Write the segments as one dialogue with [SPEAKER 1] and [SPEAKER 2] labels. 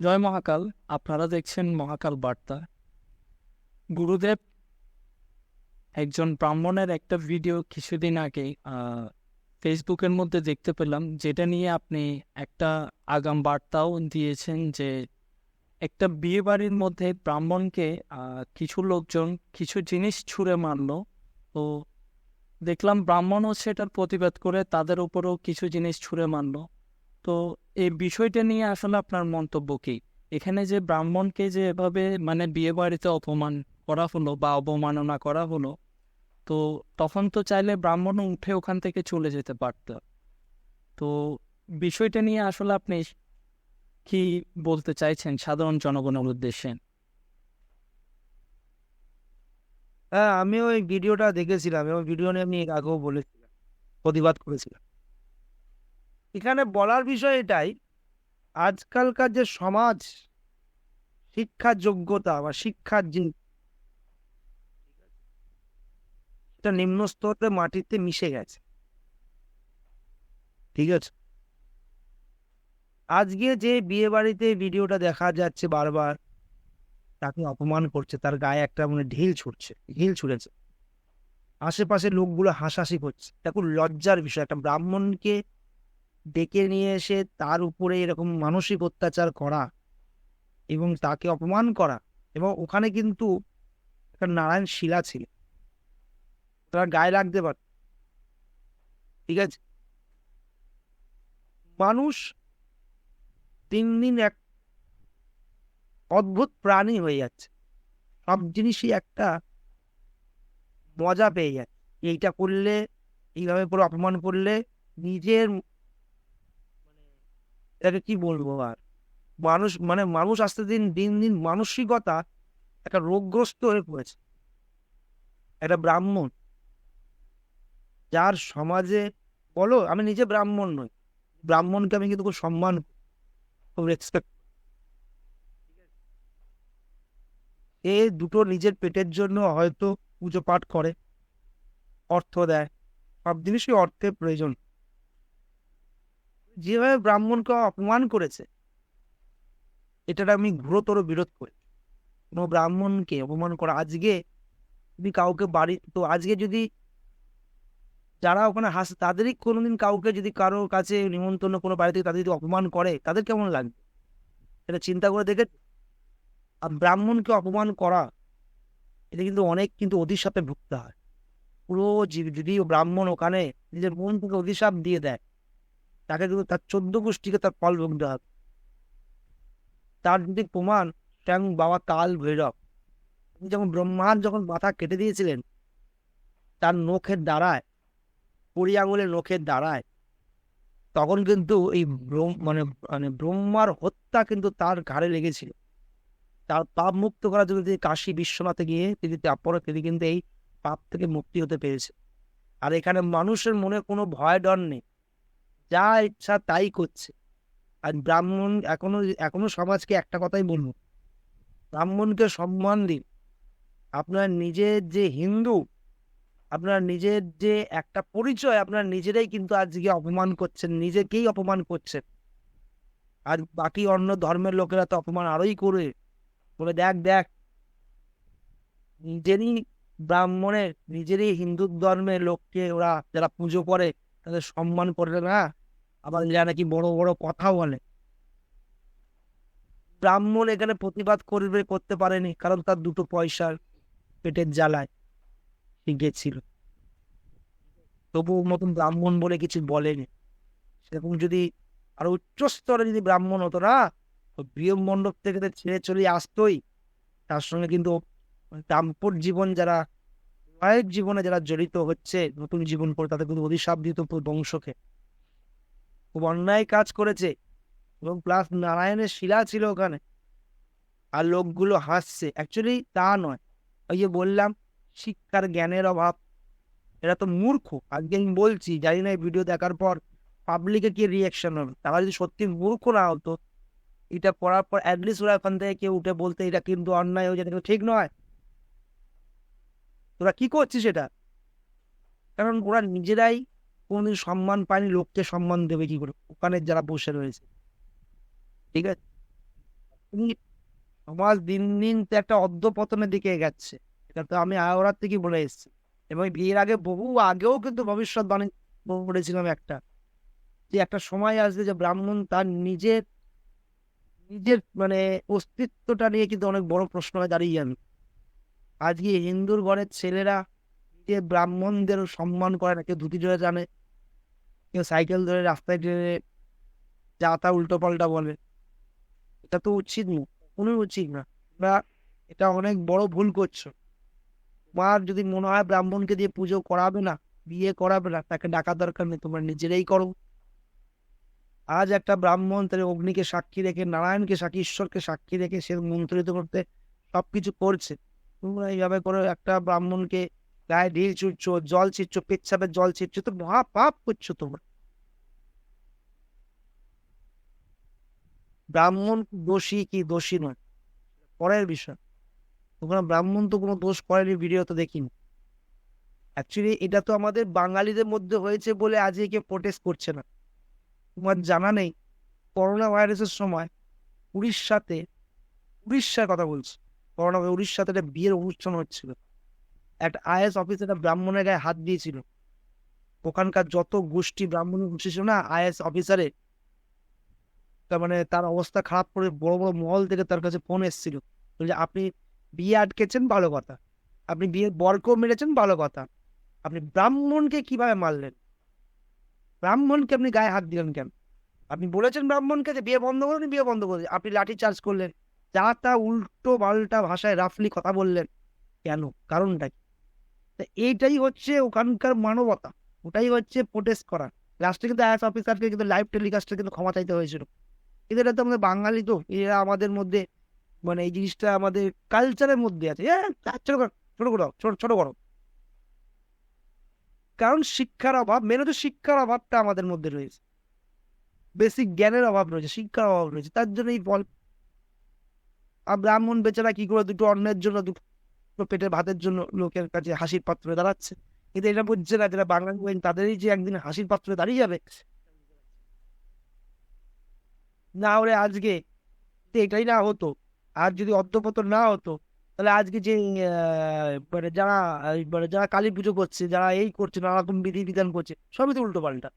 [SPEAKER 1] জয় মহাকাল। আপনারা দেখছেন মহাকাল বার্তা। গুরুদেব একজন ব্রাহ্মণের একটা ভিডিও কিছুদিন আগে ফেসবুকের মধ্যে দেখতে পেলাম, যেটা নিয়ে আপনি একটা আগাম বার্তাও দিয়েছেন যে, একটা বিয়ে বাড়ির মধ্যে ব্রাহ্মণকে কিছু লোকজন কিছু জিনিস ছুঁড়ে মারলো। তো দেখলাম ব্রাহ্মণও সেটার প্রতিবাদ করে তাদের উপরও কিছু জিনিস ছুঁড়ে মারলো। তো এই বিষয়টা নিয়ে আসলে আপনার মন্তব্য কি? এখানে যে ব্রাহ্মণকে যে এভাবে মানে বিয়ে বাড়িতে অপমান করা হলো বা অবমাননা করা হলো, তো তখন তো চাইলে ব্রাহ্মণ উঠে ওখান থেকে চলে যেতে পারত। তো বিষয়টা নিয়ে আসলে আপনি কি বলতে চাইছেন সাধারণ জনগণের উদ্দেশ্যে?
[SPEAKER 2] হ্যাঁ আমি ওই ভিডিওটা দেখেছিলাম এবং ভিডিও নিয়ে আমি আগেও বলেছিলাম প্রতিবাদ করেছিলাম এখানে বলার বিষয় এটাই, আজকালকার যে সমাজ, শিক্ষার যোগ্যতা বা শিক্ষার যে এটা নিম্ন স্তরে মাটিতে মিশে গেছে। ঠিক আছে? আজকে যে বিয়ে বাড়িতে ভিডিওটা দেখা যাচ্ছে বারবার, তাকে অপমান করছে, তার গায়ে একটা মানে ঢিল ছুটছে, ঢিল ছুঁড়েছে আশেপাশে লোকগুলো হাসাহাসি করছে। এটা খুব লজ্জার বিষয়, একটা ব্রাহ্মণকে ডেকে নিয়ে এসে তার উপরে এরকম মানসিক অত্যাচার করা এবং তাকে অপমান করা এবং ওখানে কিন্তু একটা নারায়ণ শিলা ছিল। তারা গায়ে লাগতে পারে। ঠিক আছে? মানুষ দিন দিন এক অদ্ভুত প্রাণী হয়ে যাচ্ছে। সব জিনিসই একটা মজা পেয়ে যায় এইটা করলে, এইভাবে করে অপমান করলে নিজের এটাকে কি বলব আর? মানুষ মানে মানুষ আস্তে দিন দিন দিন মানসিকতা একটা রোগগ্রস্ত হয়ে পড়েছে। একটা ব্রাহ্মণ, যার সমাজে, বলো, আমি নিজে ব্রাহ্মণ নই। ব্রাহ্মণকে আমি কিন্তু খুব সম্মান খুব রেসপেক্ট এ দুটো নিজের পেটের জন্য হয়তো পুজো পাঠ করে, অর্থ দেয়, সব জিনিসই অর্থের প্রয়োজন। যেভাবে ব্রাহ্মণকে অপমান করেছে, এটার আমি ঘোরতর বিরোধ করি। কোনো ব্রাহ্মণকে অপমান করা, আজকে তুমি কাউকে বাড়ি, তো আজকে যদি যারা ওখানে হাস, তাদেরই কোনোদিন কাউকে যদি কারও কাছে নিমন্ত্রণ, কোনো বাড়ি থেকে তাদের যদি অপমান করে, তাদের কেমন লাগবে? এটা চিন্তা করে দেখে আর ব্রাহ্মণকে অপমান করা, এটা কিন্তু অনেক কিন্তু অধিশাপে ভুগতে হয়। পুরো যদি ব্রাহ্মণ ওখানে নিজের মন থেকে অভিশাপ দিয়ে দেয় তাকে কিন্তু তার চোদ্দ গোষ্ঠীকে তার ফল ভুগতে হবে। তার যদি প্রমাণ স্বয়ং বাবা কাল ভৈরব। যখন ব্রহ্মার যখন মাথা কেটে দিয়েছিলেন, তার নখের দ্বারায় কুড়ি আঙুলের নখের দ্বারায়, তখন কিন্তু এই মানে মানে ব্রহ্মার হত্যা কিন্তু তার ঘাড়ে লেগেছিল। তার পাপ মুক্ত করার জন্য তিনি কাশী বিশ্বনাথে গিয়ে তিনি তারপরে তিনি কিন্তু এই পাপ থেকে মুক্তি হতে পেরেছে আর এখানে মানুষের মনে কোনো ভয় ডর নেই। যা ইচ্ছা তাই করছে। আর ব্রাহ্মণ এখনও এখনও সমাজকে একটা কথাই বলব। ব্রাহ্মণকে সম্মান দিন। আপনার নিজের যে হিন্দু, আপনার নিজের যে একটা পরিচয়, আপনার নিজেরাই কিন্তু আজকে অপমান করছেন, নিজেকেই অপমান করছেন। আর বাকি অন্য ধর্মের লোকেরা তো অপমান আরোই করে। বলে দেখ দেখ, নিজেরই ব্রাহ্মণের, নিজেরই হিন্দু ধর্মের লোককে ওরা যারা পুজো করে তাদের সম্মান করে না আবার যারা নাকি বড় বড় কথা বলে। ব্রাহ্মণ এখানে প্রতিবাদ করবে, করতে পারেনি, কারণ তার দুটো পয়সার পেটের জ্বালায়। গেছিল। তবু মতন ব্রাহ্মণ বলে কিছু বলেনি। সেরকম যদি আরও উচ্চ স্তরে যদি ব্রাহ্মণ হতো না, তো বিয়ে মণ্ডপ থেকে ছেড়ে চলে আসতোই, তার সঙ্গে কিন্তু দাম্পত্য জীবন যারা বিবাহিত জীবনে যারা জড়িত হচ্ছে, নতুন জীবন করে তাদের কিন্তু অভিশাপ দিত বংশকে। খুব অন্যায় কাজ করেছে এবং প্লাস নারায়ণের শিলা ছিল ওখানে। আর লোকগুলো হাসছে। অ্যাকচুয়ালি তা নয়। ওই যে বললাম, শিক্ষার জ্ঞানের অভাব। এরা তো মূর্খ। আজকে আমি বলছি, জানি না ভিডিও দেখার পর পাবলিকে কি রিয়াকশন হবে? তারা যদি সত্যি মূর্খ না হতো, এটা পড়ার পর অ্যাটলিস্ট ওরা ওখান থেকে কেউ উঠে বলতে, এটা কিন্তু অন্যায় হয়ে যেতে ঠিক নয়। তোরা কি করছিস এটা? কারণ ওরা নিজেরাই কোনোদিন সম্মান পায়নি, লোককে সম্মান দেবে কি করে? ওখানে যারা বসে রয়েছে। ঠিক আছে? সমাজ দিন দিন তো একটা অধঃপতনের দিকে এগাচ্ছে। এটা তো আমি আওরার থেকে বলে এসেছি। এবং বিয়ের আগে বহু আগেও কিন্তু ভবিষ্যৎবাণী করেছিলাম একটা। যে একটা সময় আসবে যে ব্রাহ্মণ তার নিজের নিজের মানে অস্তিত্বটা নিয়ে কিন্তু অনেক বড় প্রশ্ন হয়ে দাঁড়িয়ে যাবে। আজকে হিন্দুর ঘরের ছেলেরা যে ব্রাহ্মণদের সম্মান করে না কেউ ধুতি ধরে জানে কেউ সাইকেল ধরে রাস্তায় টেনে যা তা উল্টো পাল্টা বলে, এটা তো উচিত না কখনোই উচিত না। তোমরা এটা অনেক বড় ভুল করছ। তোমার যদি মনে হয় ব্রাহ্মণকে দিয়ে পুজো করাবে না, বিয়ে করাবে না, তাকে ডাকা দরকার নেই, তোমরা নিজেরাই করো। আজ একটা ব্রাহ্মণ তার অগ্নিকে সাক্ষী রেখে, নারায়ণকে সাক্ষী, ঈশ্বরকে সাক্ষী রেখে সে মন্ত্রিত করতে সবকিছু করছে। তোমরা এইভাবে করে, একটা ব্রাহ্মণকে গায়ে ঢিল ছুটছো জল ছিটছো, পেচ্ছাপের জল ছিটছো, তো মহা পাপ করছ তোমরা। ব্রাহ্মণ দোষী কি দোষী নয়, পরের বিষয়। তোমরা ব্রাহ্মণ তো কোনো দোষ করেনি ভিডিও তো দেখিনি। অ্যাকচুয়ালি এটা তো আমাদের বাঙালিদের মধ্যে হয়েছে বলে আজকে কেউ প্রোটেস্ট করছে না। তোমার জানা নেই করোনা ভাইরাসের সময় উড়িষ্যাতে, উড়িষ্যার কথা বলছি। করোনা উড়িষ্যাতে একটা বিয়ের অনুষ্ঠান হচ্ছিল। একটা আইএস অফিসার একটা ব্রাহ্মণের গায়ে হাত দিয়েছিল। ওখানকার যত গোষ্ঠী ব্রাহ্মণ ছিল না আইএস অফিসারে তার মানে তার অবস্থা খারাপ করে বড় বড় মহল থেকে তার কাছে ফোন এসেছিল। বলছে আপনি বিয়ে আটকেছেন, ভালো কথা। আপনি বিয়ের বরকেও মেরেছেন, ভালো কথা। আপনি ব্রাহ্মণকে কীভাবে মারলেন? ব্রাহ্মণকে আপনি গায়ে হাত দিলেন কেন? আপনি বলেছেন ব্রাহ্মণকে যে, বিয়ে বন্ধ করুন, বিয়ে বন্ধ করুন। আপনি লাঠি চার্জ করলেন। যা তা উল্টো পাল্টা ভাষায় রাফলি কথা বললেন। কেন? কারণটা কি? তা এইটাই হচ্ছে ওখানকার মানবতা। ওটাই হচ্ছে প্রোটেস্ট করা। লাস্টে কিন্তু আইএস অফিসারকে কিন্তু লাইভ টেলিকাস্টে কিন্তু ক্ষমা চাইতে হয়েছিল। কিন্তু এটা তো আমাদের বাঙালি তো এরা আমাদের মধ্যে মানে এই জিনিসটা আমাদের কালচারের মধ্যে আছে। এ, ছোট ছোট করো ছোট ছোট করো। কারণ শিক্ষার অভাব মেনে তো শিক্ষার অভাবটা আমাদের মধ্যে রয়েছে। বেসিক জ্ঞানের অভাব রয়েছে শিক্ষার অভাব রয়েছে। তার জন্য এই আর ব্রাহ্মণ বেচারা কি করে দুটো অন্নের জন্য, দুটো পেটের ভাতের জন্য লোকের কাছে হাসির পাত্রে দাঁড়াচ্ছে? কিন্তু এটা বুঝছে না, যারা বাংলা বলেন তাদেরই যে একদিন হাসির পাত্রে দাঁড়িয়ে যাবে। না হলে আজকে এটাই না হতো। আর যদি অর্ধপতন না হতো, তাহলে আজকে যে মানে যারা মানে যারা কালী পুজো করছে, যারা এই করছে, নানা রকম বিধি বিধান করছে, সবই তো উল্টো পাল্টা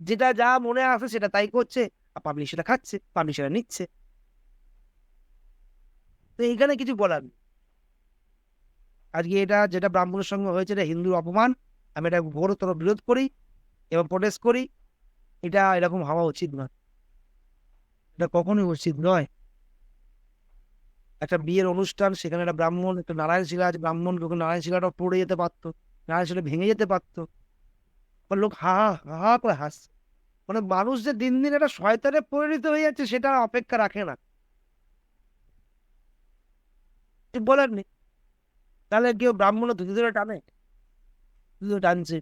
[SPEAKER 2] যেটা যা মনে আসে সেটা তাই করছে, আর পাবলিক সেটা খাচ্ছে পাবলিক সেটা নিচ্ছে। এইখানে কিছু বলার আজকে এটা যেটা ব্রাহ্মণের সঙ্গে হয়েছে এটা হিন্দুর অপমান, আমি এটা ঘোরতর বিরোধ করি এবং প্রোটেস্ট করি, এটা এরকম হওয়া উচিত নয়। এটা কখনোই উচিত নয়। একটা বিয়ের অনুষ্ঠান, সেখানে একটা ব্রাহ্মণ, একটা নারায়ণ শিলা আছে, ব্রাহ্মণ ওখানে নারায়ণ শিলাটা পড়ে যেতে পারতো, নারায়ণ শিলা ভেঙে যেতে পারতো। লোক হা হা হা করে হাসছে। মানে মানুষ যে দিন দিন একটা শয়তানে পরিণত হয়ে যাচ্ছে, সেটা অপেক্ষা রাখে না। ঠিক বলার তাহলে কেউ ব্রাহ্মণ ধুতি ধরে টানে। ধুতি টানছে।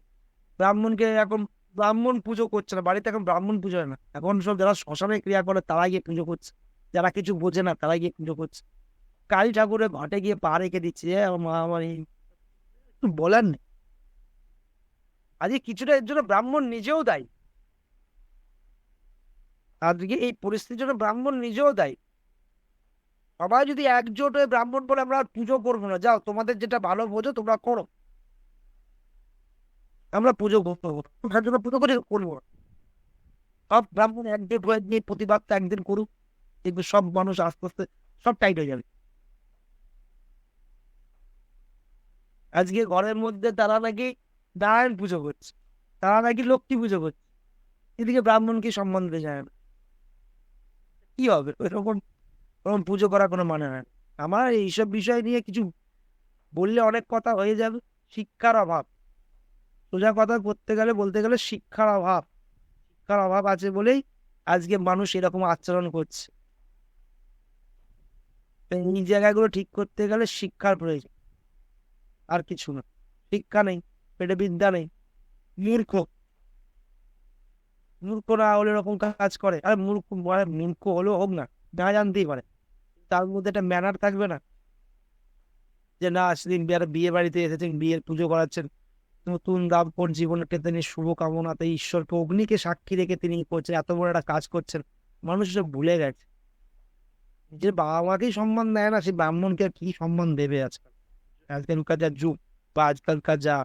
[SPEAKER 2] ব্রাহ্মণকে এখন ব্রাহ্মণ পুজো করছে না। বাড়িতে এখন ব্রাহ্মণ পুজো হয় না। এখন সব যারা শ্মশানে ক্রিয়া করে তারা গিয়ে পুজো করছে। যারা কিছু বোঝে না তারা গিয়ে পুজো করছে। কালী ঠাকুরের ঘাটে গিয়ে পা রেখে দিচ্ছে। আমার বলার নেই। আজকে কিছুটা এর জন্য ব্রাহ্মণ নিজেও দায়ী। আজকে এই পরিস্থিতির জন্য ব্রাহ্মণ নিজেও দায়ী। সবাই যদি একজোট হয়ে ব্রাহ্মণ বলে আমরা পুজো করব না। যাও, তোমাদের যেটা ভালো বোঝো, তোমরা করো। আমরা পুজো করব। পুজো করে, করব সব ব্রাহ্মণ একজোট হয়ে নিয়ে প্রতিবাদটা একদিন করুক। দেখবে সব মানুষ আস্তে আস্তে, সব টাইট হয়ে যাবে। আজকে ঘরের মধ্যে তারা নাকি নারায়ণ পুজো করছে। তারা নাকি লক্ষ্মী পুজো করছে। এদিকে ব্রাহ্মণকে সম্মান দিতে যায় না। কি হবে? এরকম ওরকম পুজো করার কোনো মানে হয় আমার এইসব বিষয় নিয়ে কিছু বললে অনেক কথা হয়ে যাবে, শিক্ষার অভাব। সোজা কথা করতে গেলে, বলতে গেলে শিক্ষার অভাব। শিক্ষার অভাব আছে বলেই আজকে মানুষ এরকম আচরণ করছে। এই জায়গাগুলো ঠিক করতে গেলে শিক্ষার প্রয়োজন। আর কিছু না। শিক্ষা নেই পেটে বিদ্যা নেই, মূর্খ। মূর্খ না হলে এরকম কাজ করে। আর মূর্খ মূর্খ হলেও হোক না না জানতেই পারে। তার মধ্যে একটা ম্যানার থাকবে না? যে না, সেদিন বিয়ে বিয়ে বাড়িতে এসেছেন, বিয়ের পুজো করাচ্ছেন। নতুন দাম্পট জীবনকে তিনি শুভকামনাতে ঈশ্বরকে, অগ্নিকে সাক্ষী রেখে তিনি করছেন, এত বড় একটা কাজ করছেন। মানুষ সব ভুলে গেছে। নিজের বাবা মাকেই সম্মান দেয় না সে ব্রাহ্মণকে কি সম্মান দেবে আজকাল? আজকালকার যা যুগ বা আজকালকার যা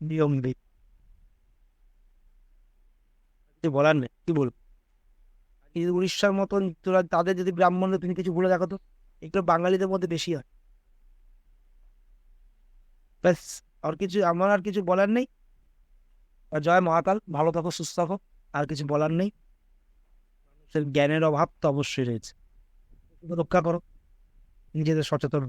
[SPEAKER 2] নিয়ম বিধি বলার নেই, কি বলব? উড়িষ্যার মতন তোরা তাদের যদি ব্রাহ্মণরা তুমি কিছু বলে দেখো তো এগুলো বাঙালিদের মধ্যে বেশি হয়। ব্যাস, আর কিছু আমার আর কিছু বলার নেই। আর জয় মহাকাল, ভালো থাকো, সুস্থ থাকো, আর কিছু বলার নেই। জ্ঞানের অভাব তো অবশ্যই রয়েছে। রক্ষা করো, নিজেদের সচেতন